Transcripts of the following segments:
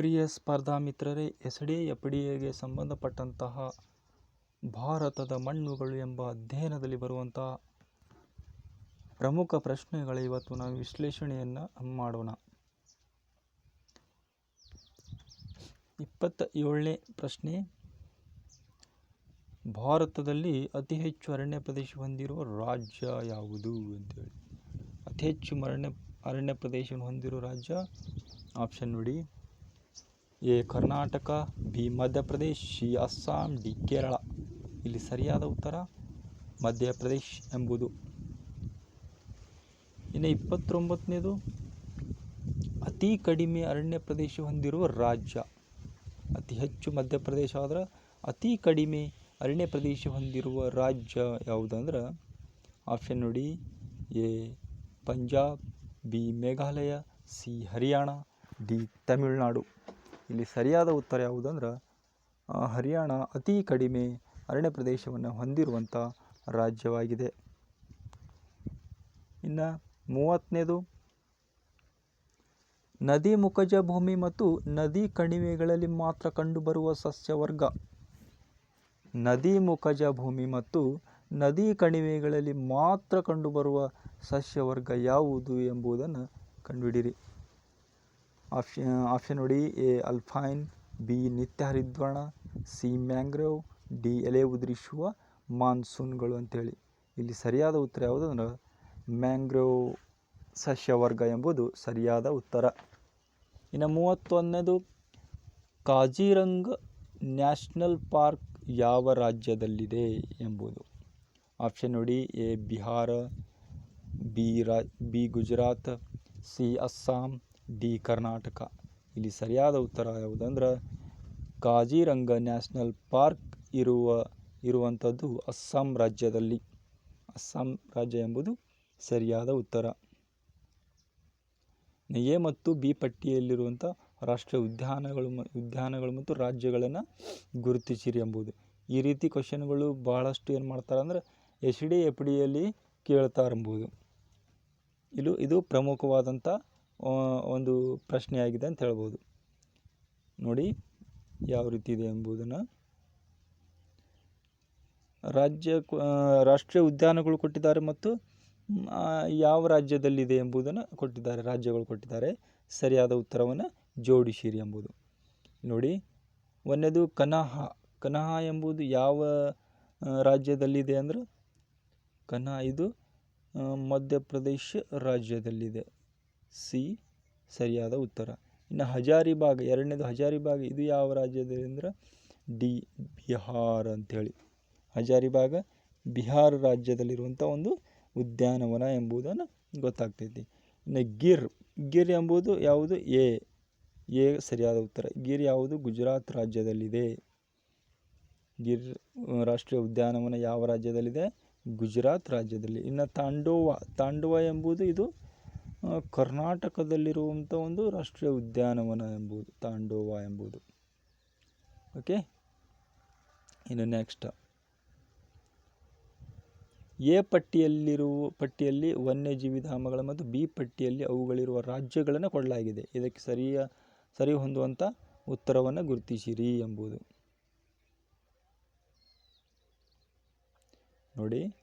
ಪ್ರಿಯ ಸ್ಪರ್ಧಾ ಮಿತ್ರರೇ, S D, F D ಎಗೆ ಸಂಬಂಧಪಟ್ಟಂತಹ ಭಾರತದ ಮಣ್ಣುಗಳು ಎಂಬ ಅಧ್ಯಯನದಲ್ಲಿ ಬರುವಂತಹ ಪ್ರಮುಖ ಪ್ರಶ್ನೆಗಳ ಇವತ್ತು ನಾವು ವಿಶ್ಲೇಷಣೆಯನ್ನು ಮಾಡೋಣ. ಇಪ್ಪತ್ತ ಏಳನೇ ಪ್ರಶ್ನೆ. ಭಾರತದಲ್ಲಿ ಅತಿ ಹೆಚ್ಚು ಅರಣ್ಯ ಪ್ರದೇಶ ಹೊಂದಿರುವ ರಾಜ್ಯ ಯಾವುದು ಅಂತೇಳಿ ಅತಿ ಹೆಚ್ಚು ಅರಣ್ಯ ಅರಣ್ಯ ಪ್ರದೇಶವನ್ನು ಹೊಂದಿರುವ ರಾಜ್ಯ ಆಪ್ಷನ್ ನೋಡಿ A Karnataka, B Madhya Pradesh, C Assam, D Kerala. ಇಲ್ಲಿ ಸರಿಯಾದ ಉತ್ತರ ಮಧ್ಯಪ್ರದೇಶ್ ಎಂಬುದು. ಇನ್ನು ಇಪ್ಪತ್ತೊಂಬತ್ತನೇದು, ಅತಿ ಕಡಿಮೆ ಅರಣ್ಯ ಪ್ರದೇಶ ಹೊಂದಿರುವ ರಾಜ್ಯ. ಅತಿ ಹೆಚ್ಚು ಮಧ್ಯಪ್ರದೇಶ ಆದ್ರೆ ಅತಿ ಕಡಿಮೆ ಅರಣ್ಯ ಪ್ರದೇಶ ಹೊಂದಿರುವ ರಾಜ್ಯ ಯಾವುದಂದ್ರೆ ಆಪ್ಷನ್ ನೋಡಿ, A Punjab, B Meghalaya, C Haryana, D Tamil Nadu. ಇಲ್ಲಿ ಸರಿಯಾದ ಉತ್ತರ ಯಾವುದಂದ್ರೆ ಹರಿಯಾಣ ಅತಿ ಕಡಿಮೆ ಅರಣ್ಯ ಪ್ರದೇಶವನ್ನು ಹೊಂದಿರುವಂಥ ರಾಜ್ಯವಾಗಿದೆ. ಇನ್ನು ಮೂವತ್ತನೇದು, ನದಿ ಮುಖಜ ಭೂಮಿ ಮತ್ತು ನದಿ ಕಣಿವೆಗಳಲ್ಲಿ ಮಾತ್ರ ಕಂಡುಬರುವ ಸಸ್ಯವರ್ಗ. ನದಿ ಮುಖಜ ಭೂಮಿ ಮತ್ತು ನದಿ ಕಣಿವೆಗಳಲ್ಲಿ ಮಾತ್ರ ಕಂಡುಬರುವ ಸಸ್ಯವರ್ಗ ಯಾವುದು ಎಂಬುದನ್ನು ಕಂಡುಹಿಡಿಯಿರಿ. ಆಪ್ಷನ್ ಆಪ್ಷನ್ ನೋಡಿ. ಎ, ಅಲ್ಫೈನ್, ಬಿ, ನಿತ್ಯ ಹರಿದ್ವರ್ಣ, ಸಿ, ಮ್ಯಾಂಗ್ರೋವ್, ಡಿ, ಎಲೆ ಉದುರಿಸುವ ಮಾನ್ಸೂನ್ಗಳು ಅಂತೇಳಿ. ಇಲ್ಲಿ ಸರಿಯಾದ ಉತ್ತರ ಯಾವುದು ಅಂದ್ರೆ ಮ್ಯಾಂಗ್ರೋವ್ ಸಸ್ಯವರ್ಗ ಎಂಬುದು ಸರಿಯಾದ ಉತ್ತರ. ಇನ್ನು ಮೂವತ್ತೊಂದನೇದು, ಕಾಜಿರಂಗ ನ್ಯಾಷನಲ್ ಪಾರ್ಕ್ ಯಾವ ರಾಜ್ಯದಲ್ಲಿದೆ ಎಂಬುದು. ಆಪ್ಷನ್ ನೋಡಿ. A, Bihar, B, Ra, B, Gujarat, C, Assam D Karnataka. ಇಲ್ಲಿ ಸರಿಯಾದ ಉತ್ತರ ಯಾವುದಂದ್ರೆ, ಕಾಜಿರಂಗ ನ್ಯಾಷನಲ್ ಪಾರ್ಕ್ ಇರುವ, ಇರುವಂಥದ್ದು ಅಸ್ಸಾಂ ರಾಜ್ಯದಲ್ಲಿ. ಅಸ್ಸಾಂ ರಾಜ್ಯ ಎಂಬುದು ಸರಿಯಾದ ಉತ್ತರ. ಎ ಮತ್ತು ಬಿ ಪಟ್ಟಿಯಲ್ಲಿರುವಂಥ ರಾಷ್ಟ್ರೀಯ ಉದ್ಯಾನಗಳು ಉದ್ಯಾನಗಳು ಮತ್ತು ರಾಜ್ಯಗಳನ್ನು ಗುರುತಿಸಿರಿ ಎಂಬುದು. ಈ ರೀತಿ ಕ್ವಶನ್ಗಳು ಬಹಳಷ್ಟು ಏನು ಮಾಡ್ತಾರೆ ಅಂದ್ರೆ, ಎಸ್ ಡಿ ಎಫ್ ಡಿಯಲ್ಲಿ ಕೇಳ್ತಾರೆ ಎಂಬುದು. ಇದು ಇದು ಪ್ರಮುಖವಾದಂಥ ಒಂದು ಪ್ರಶ್ನೆಯಾಗಿದೆ ಅಂತ ಹೇಳ್ಬೋದು. ನೋಡಿ ಯಾವ ರೀತಿ ಇದೆ ಎಂಬುದನ್ನು. ರಾಜ್ಯ ರಾಷ್ಟ್ರೀಯ ಉದ್ಯಾನಗಳು ಕೊಟ್ಟಿದ್ದಾರೆ ಮತ್ತು ಯಾವ ರಾಜ್ಯದಲ್ಲಿದೆ ಎಂಬುದನ್ನು ಕೊಟ್ಟಿದ್ದಾರೆ, ರಾಜ್ಯಗಳು ಕೊಟ್ಟಿದ್ದಾರೆ. ಸರಿಯಾದ ಉತ್ತರವನ್ನು ಜೋಡಿಸಿರಿ ಎಂಬುದು. ನೋಡಿ ಒಂದನೇದು ಕನಹ. ಕನಹ ಎಂಬುದು ಯಾವ ರಾಜ್ಯದಲ್ಲಿದೆ ಅಂದರೆ? ಕನಹ ಇದು ಮಧ್ಯಪ್ರದೇಶ ರಾಜ್ಯದಲ್ಲಿದೆ. ಸಿ ಸರಿಯಾದ ಉತ್ತರ. ಇನ್ನು ಹಜಾರಿಬಾಗ್ ಎರಡನೇದು ಹಜಾರಿಬಾಗ್ ಇದು ಯಾವ ರಾಜ್ಯದಲ್ಲಿ ಅಂದ್ರೆ ಡಿ ಬಿಹಾರ್ ಅಂಥೇಳಿ ಹಜಾರಿಬಾಗ ಬಿಹಾರ ರಾಜ್ಯದಲ್ಲಿರುವಂಥ ಒಂದು ಉದ್ಯಾನವನ ಎಂಬುದನ್ನು ಗೊತ್ತಾಗ್ತೈತಿ. ಇನ್ನು ಗಿರ್ ಗಿರ್ ಎಂಬುದು ಯಾವುದು? ಎ ಎ ಸರಿಯಾದ ಉತ್ತರ. ಗಿರ್ ಯಾವುದು? ಗುಜರಾತ್ ರಾಜ್ಯದಲ್ಲಿದೆ. ಗಿರ್ ರಾಷ್ಟ್ರೀಯ ಉದ್ಯಾನವನ ಯಾವ ರಾಜ್ಯದಲ್ಲಿದೆ? ಗುಜರಾತ್ ರಾಜ್ಯದಲ್ಲಿ. ಇನ್ನು ತಾಂಡೋವ, ತಾಂಡವ ಎಂಬುದು ಇದು ಕರ್ನಾಟಕದಲ್ಲಿರುವಂಥ ಒಂದು ರಾಷ್ಟ್ರೀಯ ಉದ್ಯಾನವನ ಎಂಬುದು, ತಾಂಡೋವ ಎಂಬುದು. ಓಕೆ ಇನ್ನು ನೆಕ್ಸ್ಟ್ ಎ ಪಟ್ಟಿಯಲ್ಲಿರುವ ಪಟ್ಟಿಯಲ್ಲಿ ವನ್ಯಜೀವಿ ಧಾಮಗಳ ಮತ್ತು ಬಿ ಪಟ್ಟಿಯಲ್ಲಿ ಅವುಗಳಿರುವ ರಾಜ್ಯಗಳನ್ನು ಕೊಡಲಾಗಿದೆ. ಇದಕ್ಕೆ ಸರಿಯ, ಸರಿ ಹೊಂದುವಂಥ ಉತ್ತರವನ್ನು ಗುರುತಿಸಿರಿ ಎಂಬುದು. ನೋಡಿ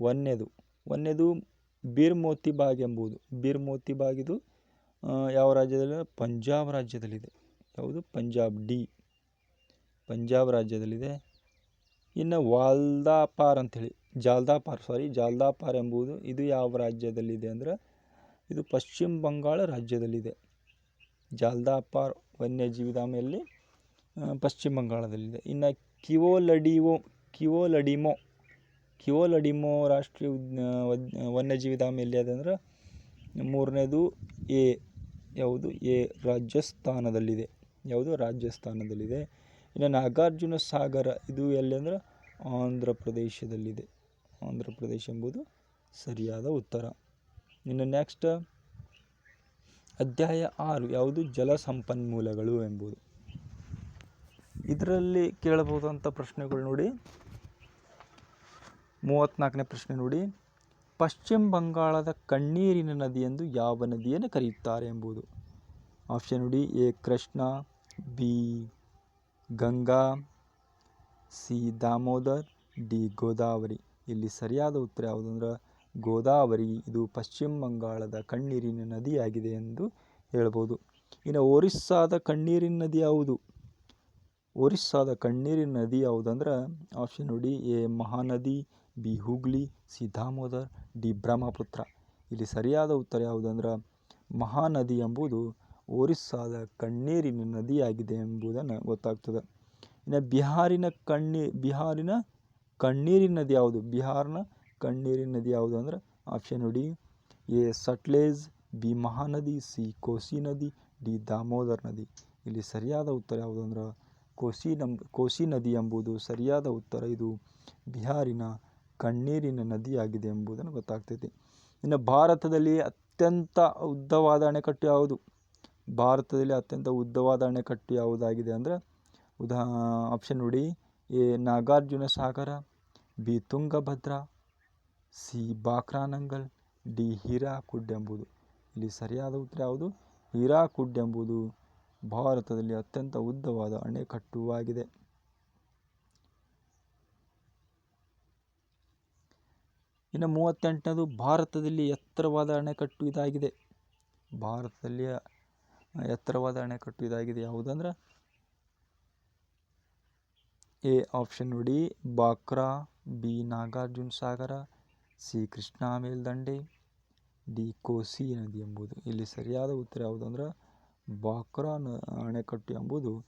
ಒಂದನೇದು ಒಂದನೇದು ಬೀರ್ ಮೋತಿ ಬಾಗ್ ಎಂಬುದು. ಬೀರ್ ಮೋತಿ ಬಾಗ್ ಇದು ಯಾವ ರಾಜ್ಯದಲ್ಲಿ? ಪಂಜಾಬ್ ರಾಜ್ಯದಲ್ಲಿದೆ. ಯಾವುದು? ಪಂಜಾಬ್ ಡಿ. ಪಂಜಾಬ್ ರಾಜ್ಯದಲ್ಲಿದೆ. ಇನ್ನು ವಾಲ್ದಾಪಾರ್ ಅಂಥೇಳಿ. ಜಾಲ್ದಾಪಾರ್ ಸಾರಿ ಜಾಲ್ದಾಪಾರ್ ಎಂಬುದು ಇದು ಯಾವ ರಾಜ್ಯದಲ್ಲಿದೆ ಅಂದ್ರೆ ಇದು ಪಶ್ಚಿಮ ಬಂಗಾಳ ರಾಜ್ಯದಲ್ಲಿದೆ. ಜಾಲ್ದಾಪಾರ್ ವನ್ಯಜೀವಿ ಧಾಮೆಯಲ್ಲಿ ಆ, ಪಶ್ಚಿಮ ಬಂಗಾಳದಲ್ಲಿದೆ. ಇನ್ನು ಕಿವೋಲಡಿಮೋ ರಾಷ್ಟ್ರೀಯ ಉದ್ಯ ವದ್- ವನ್ಯಜೀವಿ ಧಾಮ ಎಲ್ಲಿ ಅದ ಅಂದ್ರೆ ಮೂರನೇದು ಎ, ಯಾವುದು? ಎ, ರಾಜಸ್ಥಾನದಲ್ಲಿದೆ. ಯಾವುದು? ರಾಜಸ್ಥಾನದಲ್ಲಿದೆ. ಇನ್ನು ನಾಗಾರ್ಜುನ ಸಾಗರ, ಇದು ಎಲ್ಲಿ ಅಂದ್ರೆ ಆಂಧ್ರ ಪ್ರದೇಶದಲ್ಲಿದೆ. ಆಂಧ್ರ ಪ್ರದೇಶ ಎಂಬುದು ಸರಿಯಾದ ಉತ್ತರ. ಇನ್ನು ನೆಕ್ಸ್ಟ್ ಅಧ್ಯಾಯ ಆರು, ಯಾವುದು? ಜಲ ಸಂಪನ್ಮೂಲಗಳು ಎಂಬುದು. ಇದರಲ್ಲಿ ಕೇಳಬಹುದಂಥ ಪ್ರಶ್ನೆಗಳು ನೋಡಿ. ಮೂವತ್ತ್ನಾಲ್ಕನೇ ಪ್ರಶ್ನೆ ನೋಡಿ. ಪಶ್ಚಿಮ ಬಂಗಾಳದ ಕಣ್ಣೀರಿನ ನದಿ ಎಂದು ಯಾವ ನದಿಯನ್ನು ಕರೆಯುತ್ತಾರೆ ಎಂಬುದು? ಆಪ್ಷನ್ ನೋಡಿ, A Krishna, B Ganga, C Damodar, D Godavari. ಇಲ್ಲಿ ಸರಿಯಾದ ಉತ್ತರ ಯಾವುದು ಅಂದ್ರೆ, ಗೋದಾವರಿ. ಇದು ಪಶ್ಚಿಮ ಬಂಗಾಳದ ಕಣ್ಣೀರಿನ ನದಿಯಾಗಿದೆ ಎಂದು ಹೇಳ್ಬೋದು. ಇನ್ನು ಒರಿಸ್ಸಾದ ಕಣ್ಣೀರಿನ ನದಿ ಯಾವುದು? ಒರಿಸ್ಸಾದ ಕಣ್ಣೀರಿನ ನದಿ ಯಾವುದಂದ್ರೆ ಆಪ್ಷನ್ ನೋಡಿ, A Mahanadi B Hooghly C Damodar D Brahmaputra. ಇಲ್ಲಿ ಸರಿಯಾದ ಉತ್ತರ ಯಾವುದಂದ್ರೆ ಮಹಾನದಿ ಎಂಬುದು ಒರಿಸ್ಸಾದ ಕಣ್ಣೀರಿನ ನದಿಯಾಗಿದೆ ಎಂಬುದನ್ನು ಗೊತ್ತಾಗ್ತದೆ. ಇನ್ನು ಬಿಹಾರಿನ ಕಣ್ಣೀ, ಬಿಹಾರಿನ ಕಣ್ಣೀರಿನ ನದಿ ಯಾವುದು? ಬಿಹಾರ್ನ ಕಣ್ಣೀರಿನ ನದಿ ಯಾವುದು ಅಂದ್ರೆ option D A Sutlej, B Mahanadi, C Kosi ನದಿ, ಡಿ ದಾಮೋದರ್ ನದಿ. ಇಲ್ಲಿ ಸರಿಯಾದ ಉತ್ತರ ಯಾವುದು ಅಂದ್ರೆ ಕೋಸಿ ನಂಬ್ ಕೋಸಿ ನದಿ ಎಂಬುದು ಸರಿಯಾದ ಉತ್ತರ ಇದು ಬಿಹಾರಿನ ಕಣ್ಣೀರಿನ ನದಿಯಾಗಿದೆ ಎಂಬುದನ್ನು ಗೊತ್ತಾಗ್ತೈತಿ. ಇನ್ನು ಭಾರತದಲ್ಲಿ ಅತ್ಯಂತ ಉದ್ದವಾದ ಅಣೆಕಟ್ಟು ಯಾವುದು? ಭಾರತದಲ್ಲಿ ಅತ್ಯಂತ ಉದ್ದವಾದ ಅಣೆಕಟ್ಟು ಯಾವುದಾಗಿದೆ ಅಂದರೆ, ಉದಾ ಆಪ್ಷನ್ ನೋಡಿ. A, Nagarjuna Sagar, B, Tungabhadra, C, Bhakra Nangal, D, Hirakud ಎಂಬುದು. ಇಲ್ಲಿ ಸರಿಯಾದ ಉತ್ತರ ಯಾವುದು? ಹೀರಾಕುಡ್ ಎಂಬುದು ಭಾರತದಲ್ಲಿ ಅತ್ಯಂತ ಉದ್ದವಾದ ಅಣೆಕಟ್ಟು ಆಗಿದೆ ಇನ್ನು ಮೂವತ್ತೆಂಟನೇದು ಭಾರತದಲ್ಲಿ ಎತ್ತರವಾದ ಅಣೆಕಟ್ಟು ಇದಾಗಿದೆ. ಭಾರತದಲ್ಲಿಯ ಎತ್ತರವಾದ ಅಣೆಕಟ್ಟು ಇದಾಗಿದೆ. ಯಾವುದಂದ್ರೆ? ಎ ಆಪ್ಷನ್ ನೋಡಿ. ಬಾಕ್ರಾ, ಬಿ ನಾಗಾರ್ಜುನ ಸಾಗರ, ಸಿ ಕೃಷ್ಣಾ ಮೇಲ್ದಂಡೆ, ಡಿ ಕೋಸಿ ನದಿ ಎಂಬುದು. ಇಲ್ಲಿ ಸರಿಯಾದ ಉತ್ತರ ಯಾವುದಂದ್ರೆ? ಬಾಕ್ರಾ ಅಣೆಕಟ್ಟು ಎಂಬುದು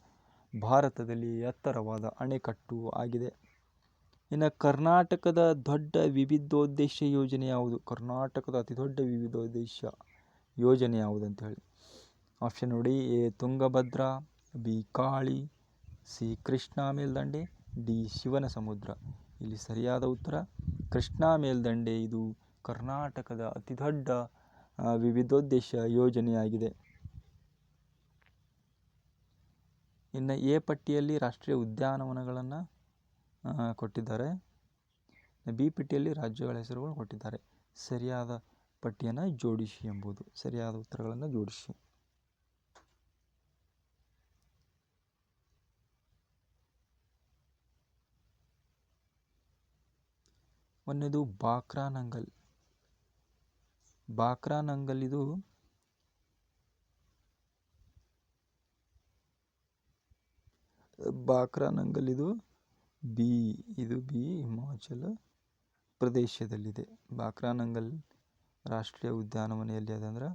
ಭಾರತದಲ್ಲಿ ಎತ್ತರವಾದ ಅಣೆಕಟ್ಟು ಆಗಿದೆ. ಇನ್ನು ಕರ್ನಾಟಕದ ದೊಡ್ಡ ವಿವಿಧೋದ್ದೇಶ ಯೋಜನೆ ಯಾವುದು? ಕರ್ನಾಟಕದ ಅತಿ ದೊಡ್ಡ ವಿವಿಧೋದ್ದೇಶ ಯೋಜನೆ ಯಾವುದು ಅಂತ ಹೇಳಿ. ಆಪ್ಷನ್ ನೋಡಿ, A Tungabhadra, B Kali, C Krishna ಮೇಲ್ದಂಡೆ, ಡಿ ಶಿವನ ಸಮುದ್ರ ಇಲ್ಲಿ ಸರಿಯಾದ ಉತ್ತರ, ಕೃಷ್ಣಾ ಮೇಲ್ದಂಡೆ. ಇದು ಕರ್ನಾಟಕದ ಅತಿ ದೊಡ್ಡ ವಿವಿಧೋದ್ದೇಶ ಯೋಜನೆಯಾಗಿದೆ. ಇನ್ನು ಎ ಪಟ್ಟಿಯಲ್ಲಿ ರಾಷ್ಟ್ರೀಯ ಉದ್ಯಾನವನಗಳನ್ನು ಕೊಟ್ಟಿದ್ದಾರೆ. ಬಿ ಪಟ್ಟಿಯಲ್ಲಿ ರಾಜ್ಯಗಳ ಹೆಸರುಗಳು ಕೊಟ್ಟಿದ್ದಾರೆ. ಸರಿಯಾದ ಪಟ್ಟಿಯನ್ನು ಜೋಡಿಸಿ ಎಂಬುದು. ಸರಿಯಾದ ಉತ್ತರಗಳನ್ನು ಜೋಡಿಸಿ. ಒಂದನೇದು ಬಾಕ್ರಾನಂಗಲ್. ಬಾಕ್ರಾನಂಗಲ್ ಇದು ಬಾಕ್ರಾನಂಗಲ್ ಇದು ಬಿ, ಇದು ಬಿ, ಹಿಮಾಚಲ ಪ್ರದೇಶದಲ್ಲಿದೆ. ಬಾಕ್ರಾನಂಗಲ್ ರಾಷ್ಟ್ರೀಯ ಉದ್ಯಾನವನ ಎಲ್ಲಿ ಅದ ಅಂದ್ರೆ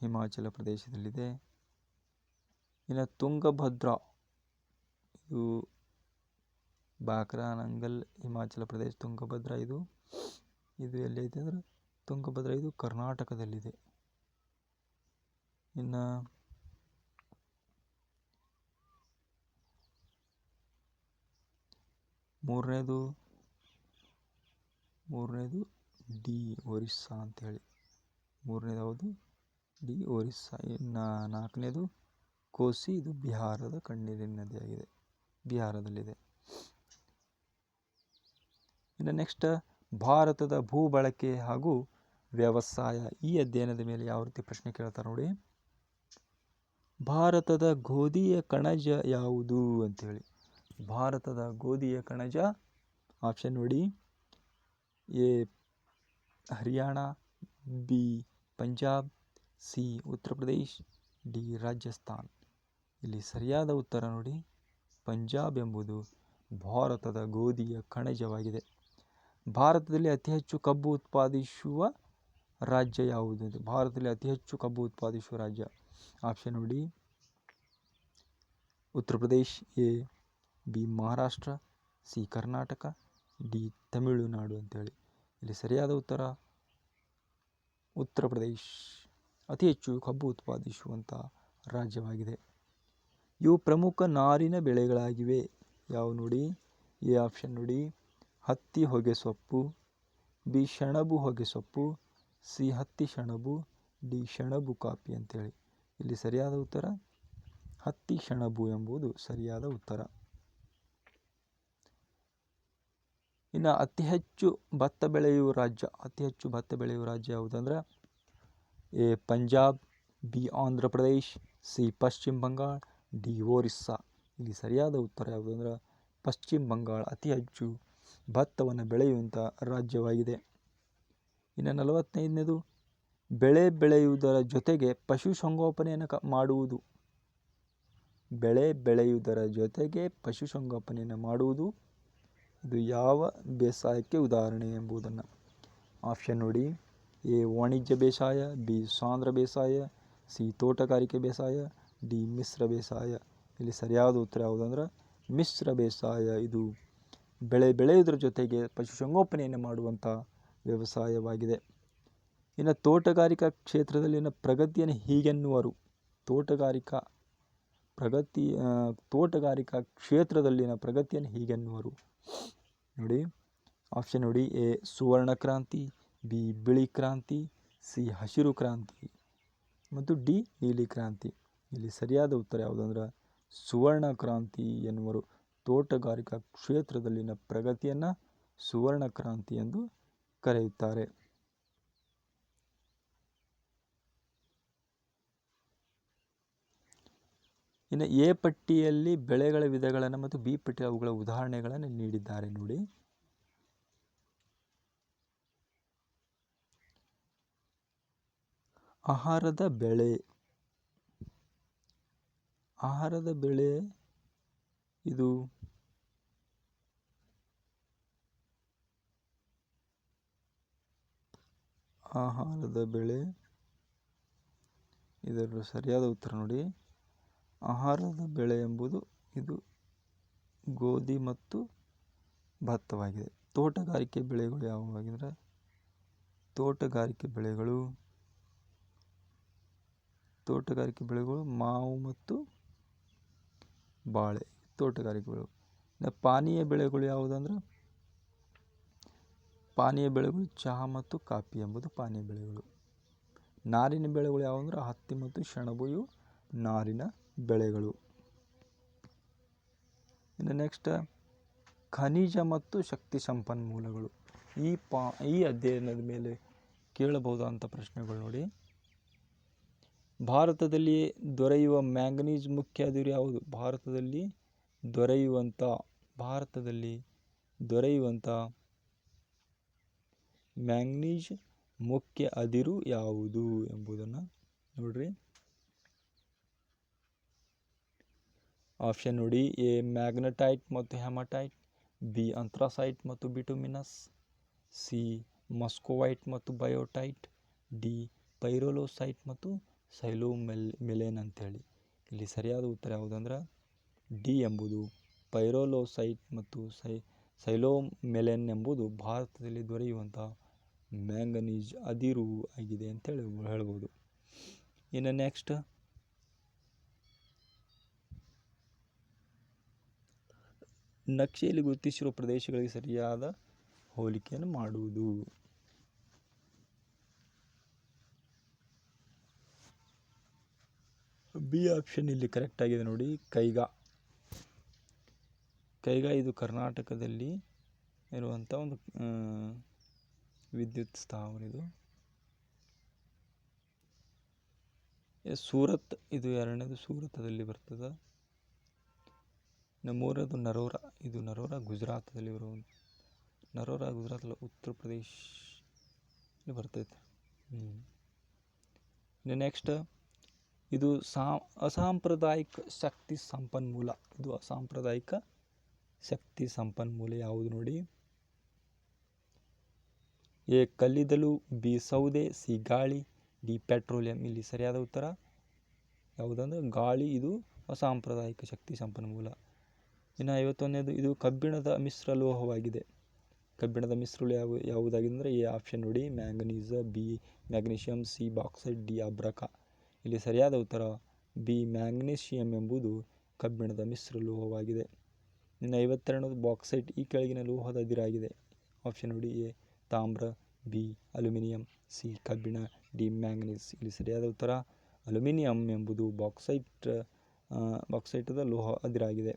ಹಿಮಾಚಲ ಪ್ರದೇಶದಲ್ಲಿದೆ. ಇನ್ನು ತುಂಗಭದ್ರಾ, ಇದು ಬಾಕ್ರಾನಂಗಲ್ ಹಿಮಾಚಲ ಪ್ರದೇಶ ತುಂಗಭದ್ರಾ ಇದು ಇದು ಎಲ್ಲೈತೆ ಅಂದ್ರೆ, ತುಂಗಭದ್ರಾ ಇದು ಕರ್ನಾಟಕದಲ್ಲಿದೆ. ಇನ್ನು ಮೂರನೇದು ಮೂರನೇದು ಡಿ ಒರಿಸ್ಸಾ ಹೇಳಿ ಮೂರನೇದು ಯಾವುದು? ಡಿ ಒರಿಸ್ಸಾ. ಇನ್ನು ನಾಲ್ಕನೇದು, ಕೋಸಿ. ಇದು ಬಿಹಾರದ ಕಣ್ಣೀರಿನ ನದಿಯಾಗಿದೆ. ಬಿಹಾರದಲ್ಲಿದೆ. ಇನ್ನು ನೆಕ್ಸ್ಟ್, ಭಾರತದ ಭೂ ಬಳಕೆ ಹಾಗೂ ವ್ಯವಸಾಯ. ಈ ಅಧ್ಯಯನದ ಮೇಲೆ ಯಾವ ರೀತಿ ಪ್ರಶ್ನೆ ಕೇಳ್ತಾರೆ ನೋಡಿ. ಭಾರತದ ಗೋಧಿಯ ಕಣಜ ಯಾವುದು ಅಂಥೇಳಿ ಭಾರತದ ಗೋಧಿಯ ಕಣಜ. ಆಪ್ಷನ್ ನೋಡಿ. A, Haryana, B, Punjab, C, Uttar Pradesh, D, Rajasthan. ಇಲ್ಲಿ ಸರಿಯಾದ ಉತ್ತರ ನೋಡಿ. ಪಂಜಾಬ್ ಎಂಬುದು ಭಾರತದ ಗೋಧಿಯ ಕಣಜವಾಗಿದೆ. ಭಾರತದಲ್ಲಿ ಅತಿ ಹೆಚ್ಚು ಕಬ್ಬು ಉತ್ಪಾದಿಸುವ ರಾಜ್ಯ ಯಾವುದು? ಭಾರತದಲ್ಲಿ ಅತಿ ಹೆಚ್ಚು ಕಬ್ಬು ಉತ್ಪಾದಿಸುವ ರಾಜ್ಯ. ಆಪ್ಷನ್ ನೋಡಿ. Uttar Pradesh, A B Maharashtra, C Karnataka, D Tamil Nadu ಅಂತೇಳಿ. ಇಲ್ಲಿ ಸರಿಯಾದ ಉತ್ತರ ಉತ್ತರ ಪ್ರದೇಶ್. ಅತಿ ಹೆಚ್ಚು ಕಬ್ಬು ಉತ್ಪಾದಿಸುವಂಥ ರಾಜ್ಯವಾಗಿದೆ. ಇವು ಪ್ರಮುಖ ನಾರಿನ ಬೆಳೆಗಳಾಗಿವೆ. ಯಾವ ನೋಡಿ? ಎ ಆಪ್ಷನ್ ನೋಡಿ. ಹತ್ತಿ ಹೊಗೆ ಸೊಪ್ಪು, ಬಿ ಸೆಣಬು ಹೊಗೆ ಸೊಪ್ಪು, ಸಿ ಹತ್ತಿ ಸೆಣಬು ಡಿ ಸೆಣಬು ಕಾಪಿ ಅಂತೇಳಿ. ಇಲ್ಲಿ ಸರಿಯಾದ ಉತ್ತರ? ಹತ್ತಿ ಸೆಣಬು ಎಂಬುದು ಸರಿಯಾದ ಉತ್ತರ. ಇನ್ನು ಅತಿ ಹೆಚ್ಚು ಭತ್ತ ಬೆಳೆಯುವ ರಾಜ್ಯ, ಅತಿ ಹೆಚ್ಚು ಭತ್ತ ಬೆಳೆಯುವ ರಾಜ್ಯ ಯಾವುದಂದ್ರೆ A Punjab, B Andhra Pradesh, C Paschima Bangala, D Orissa. ಇಲ್ಲಿ ಸರಿಯಾದ ಉತ್ತರ ಯಾವುದು ಅಂದ್ರೆ, ಪಶ್ಚಿಮ ಬಂಗಾಳ ಅತಿ ಹೆಚ್ಚು ಭತ್ತವನ್ನು ಬೆಳೆಯುವಂಥ ರಾಜ್ಯವಾಗಿದೆ. ಇನ್ನು ನಲವತ್ತೈದನೇದು, ಬೆಳೆ ಬೆಳೆಯುವುದರ ಜೊತೆಗೆ ಪಶುಸಂಗೋಪನೆಯನ್ನು ಕ ಮಾಡುವುದು. ಬೆಳೆ ಬೆಳೆಯುವುದರ ಜೊತೆಗೆ ಪಶುಸಂಗೋಪನೆಯನ್ನು ಮಾಡುವುದು. ಇದು ಯಾವ ಬೇಸಾಯಕ್ಕೆ ಉದಾಹರಣೆ ಎಂಬುದನ್ನು ಆಪ್ಷನ್ ನೋಡಿ. ಎ, ವಾಣಿಜ್ಯ ಬೇಸಾಯ, ಬಿ ಸಾಂದ್ರ ಬೇಸಾಯ, ಸಿ, ತೋಟಗಾರಿಕೆ ಬೇಸಾಯ, ಡಿ, ಮಿಶ್ರ ಬೇಸಾಯ. ಇಲ್ಲಿ ಸರಿಯಾದ ಉತ್ತರ ಯಾವುದಂದ್ರೆ ಮಿಶ್ರ ಬೇಸಾಯ. ಇದು ಬೆಳೆ ಬೆಳೆಯುವುದರ ಜೊತೆಗೆ ಪಶುಸಂಗೋಪನೆಯನ್ನು ಮಾಡುವಂಥ ವ್ಯವಸಾಯವಾಗಿದೆ. ಇನ್ನು ತೋಟಗಾರಿಕಾ ಕ್ಷೇತ್ರದಲ್ಲಿನ ಪ್ರಗತಿಯನ್ನು ಹೀಗೆನ್ನುವರು. ತೋಟಗಾರಿಕಾ ಪ್ರಗತಿ ತೋಟಗಾರಿಕಾ ಕ್ಷೇತ್ರದಲ್ಲಿನ ಪ್ರಗತಿಯನ್ನು ಹೀಗೆನ್ನುವರು. ನೋಡಿ ಆಪ್ಷನ್ ನೋಡಿ, ಎ, ಸುವರ್ಣ ಕ್ರಾಂತಿ, ಬಿ, ಬಿಳಿ ಕ್ರಾಂತಿ, ಸಿ, ಹಸಿರು ಕ್ರಾಂತಿ ಮತ್ತು ಡಿ, ನೀಲಿ ಕ್ರಾಂತಿ. ಇಲ್ಲಿ ಸರಿಯಾದ ಉತ್ತರ ಯಾವುದಂದ್ರೆ, ಸುವರ್ಣ ಕ್ರಾಂತಿ ಎನ್ನುವರು ತೋಟಗಾರಿಕಾ ಕ್ಷೇತ್ರದಲ್ಲಿನ ಪ್ರಗತಿಯನ್ನು ಸುವರ್ಣ ಕ್ರಾಂತಿ ಎಂದು ಕರೆಯುತ್ತಾರೆ. ಇನ್ನು ಎ ಪಟ್ಟಿಯಲ್ಲಿ ಬೆಳೆಗಳ ವಿಧಗಳನ್ನು ಮತ್ತು ಬಿ ಪಟ್ಟಿ ಅವುಗಳ ಉದಾಹರಣೆಗಳನ್ನು ನೀಡಿದ್ದಾರೆ ನೋಡಿ. ಆಹಾರದ ಬೆಳೆ. ಆಹಾರದ ಬೆಳೆ ಇದು ಆಹಾರದ ಬೆಳೆ. ಇದರ ಸರಿಯಾದ ಉತ್ತರ ನೋಡಿ. ಆಹಾರದ ಬೆಳೆ ಎಂಬುದು ಇದು ಗೋಧಿ ಮತ್ತು ಭತ್ತವಾಗಿದೆ. ತೋಟಗಾರಿಕೆ ಬೆಳೆಗಳು ಯಾವುವಾಗಿಂದ್ರೆ ತೋಟಗಾರಿಕೆ ಬೆಳೆಗಳು. ತೋಟಗಾರಿಕೆ ಬೆಳೆಗಳು ಮಾವು ಮತ್ತು ಬಾಳೆ. ತೋಟಗಾರಿಕೆ ಬೆಳೆಗಳು. ಪಾನೀಯ ಬೆಳೆಗಳು ಯಾವುದಂದ್ರೆ ಪಾನೀಯ ಬೆಳೆಗಳು ಚಹಾ ಮತ್ತು ಕಾಫಿ ಎಂಬುದು ಪಾನೀಯ ಬೆಳೆಗಳು. ನಾರಿನ ಬೆಳೆಗಳು ಯಾವುದಂದ್ರೆ ಹತ್ತಿ ಮತ್ತು ಸೆಣಬು ಇವು ನಾರಿನ ಬೆಳೆಗಳು. ಇನ್ನು ನೆಕ್ಸ್ಟ್ ಖನಿಜ ಮತ್ತು ಶಕ್ತಿ ಸಂಪನ್ಮೂಲಗಳು. ಈ ಪಾ, ಈ ಅಧ್ಯಯನದ ಮೇಲೆ ಕೇಳಬಹುದಾದಂಥ ಪ್ರಶ್ನೆಗಳು ನೋಡಿ. ಭಾರತದಲ್ಲಿ ದೊರೆಯುವ ಮ್ಯಾಂಗನೀಸ್ ಮುಖ್ಯ ಅದಿರು ಯಾವುದು? ಭಾರತದಲ್ಲಿ ದೊರೆಯುವಂಥ ಭಾರತದಲ್ಲಿ ದೊರೆಯುವಂಥ ಮ್ಯಾಂಗ್ನೀಸ್ ಮುಖ್ಯ ಅದಿರು ಯಾವುದು ಎಂಬುದನ್ನು ನೋಡ್ರಿ. ಆಪ್ಷನ್ ನೋಡಿ. ಎ ಮ್ಯಾಗ್ನಟೈಟ್ ಮತ್ತು ಹೆಮಟೈಟ್ ಬಿ ಅಂಥ್ರಾಸೈಟ್ ಮತ್ತು ಬಿಟುಮಿನಸ್, ಸಿ ಮಸ್ಕೋವೈಟ್ ಮತ್ತು ಬಯೋಟೈಟ್, ಡಿ ಪೈರೋಲೋಸೈಟ್ ಮತ್ತು ಸೈಲೋಮೆಲ್ ಮೆಲೇನ್ ಅಂತೇಳಿ ಇಲ್ಲಿ ಸರಿಯಾದ ಉತ್ತರ ಯಾವುದಂದ್ರೆ, ಡಿ ಎಂಬುದು ಪೈರೋಲೋಸೈಟ್ ಮತ್ತು ಸೈ ಸೈಲೋಮೆಲೆನ್ ಎಂಬುದು ಭಾರತದಲ್ಲಿ ದೊರೆಯುವಂಥ ಮ್ಯಾಂಗನೀಸ್ ಅದಿರು ಆಗಿದೆ ಅಂತೇಳಿ ಹೇಳ್ಬೋದು. ಇನ್ನು ನೆಕ್ಸ್ಟ್ ನಕ್ಷೆಯಲ್ಲಿ ಗುರುತಿಸಿರುವ ಪ್ರದೇಶಗಳಿಗೆ ಸರಿಯಾದ ಹೋಲಿಕೆಯನ್ನು ಮಾಡುವುದು. ಬಿ ಆಪ್ಷನ್ ಇಲ್ಲಿ ಕರೆಕ್ಟ್ ಆಗಿದೆ ನೋಡಿ, ಕೈಗಾ. ಕೈಗಾ ಇದು ಕರ್ನಾಟಕದಲ್ಲಿ ಇರುವಂಥ ಒಂದು ವಿದ್ಯುತ್ ಸ್ಥಾವರ ಇದು. ಸೂರತ್, ಇದು ಎರಡನೇದು ಸೂರತದಲ್ಲಿ ಬರ್ತದೆ. ಇನ್ನು ಮೂರನೇದು ನರೋರ, ಇದು ನರೋರ ಗುಜರಾತದಲ್ಲಿ ಬರುವ ನರೋರ ಗುಜರಾತ್ ಉತ್ತರ ಪ್ರದೇಶ ಬರ್ತೈತೆ. ಹ್ಞೂ ನೆಕ್ಸ್ಟ್ ಇದು ಸಾ, ಅಸಾಂಪ್ರದಾಯಿಕ ಶಕ್ತಿ ಸಂಪನ್ಮೂಲ. ಇದು ಅಸಾಂಪ್ರದಾಯಿಕ ಶಕ್ತಿ ಸಂಪನ್ಮೂಲ ಯಾವುದು ನೋಡಿ? ಎ, ಕಲ್ಲಿದ್ದಲು, ಬಿ, ಸೌದೆ, ಸಿ, ಗಾಳಿ, ಡಿ, ಪೆಟ್ರೋಲಿಯಂ. ಇಲ್ಲಿ ಸರಿಯಾದ ಉತ್ತರ ಯಾವುದಂದ್ರೆ ಗಾಳಿ, ಇದು ಅಸಾಂಪ್ರದಾಯಿಕ ಶಕ್ತಿ ಸಂಪನ್ಮೂಲ. ಇನ್ನು ಐವತ್ತೊಂದನೇದು, ಇದು ಕಬ್ಬಿಣದ ಮಿಶ್ರ ಲೋಹವಾಗಿದೆ. ಕಬ್ಬಿಣದ ಮಿಶ್ರಲೋಹ ಯಾವ ಯಾವುದಾಗಿದೆ ಎ ಆಪ್ಷನ್ ನೋಡಿ. Manganese, B magnesium, C bauxite, D ಅಬ್ರಕ. ಇಲ್ಲಿ ಸರಿಯಾದ ಉತ್ತರ, ಬಿ ಮ್ಯಾಗ್ನೀಷಿಯಂ ಎಂಬುದು ಕಬ್ಬಿಣದ ಮಿಶ್ರ ಲೋಹವಾಗಿದೆ. ಇನ್ನು ಐವತ್ತೆರಡನೇದು ಬಾಕ್ಸೈಟ್ ಈ ಕೆಳಗಿನ ಲೋಹದ ಅದಿರಾಗಿದೆ. ಆಪ್ಷನ್ ನೋಡಿ ಎ, ತಾಮ್ರ, ಬಿ ಅಲ್ಯೂಮಿನಿಯಂ, ಸಿ ಕಬ್ಬಿಣ, ಡಿ ಮ್ಯಾಂಗನೀಸ್. ಇಲ್ಲಿ ಸರಿಯಾದ ಉತ್ತರ, ಅಲ್ಯೂಮಿನಿಯಂ ಎಂಬುದು ಬಾಕ್ಸೈಟ್ ಬಾಕ್ಸೈಟದ ಲೋಹ ಅದಿರಾಗಿದೆ.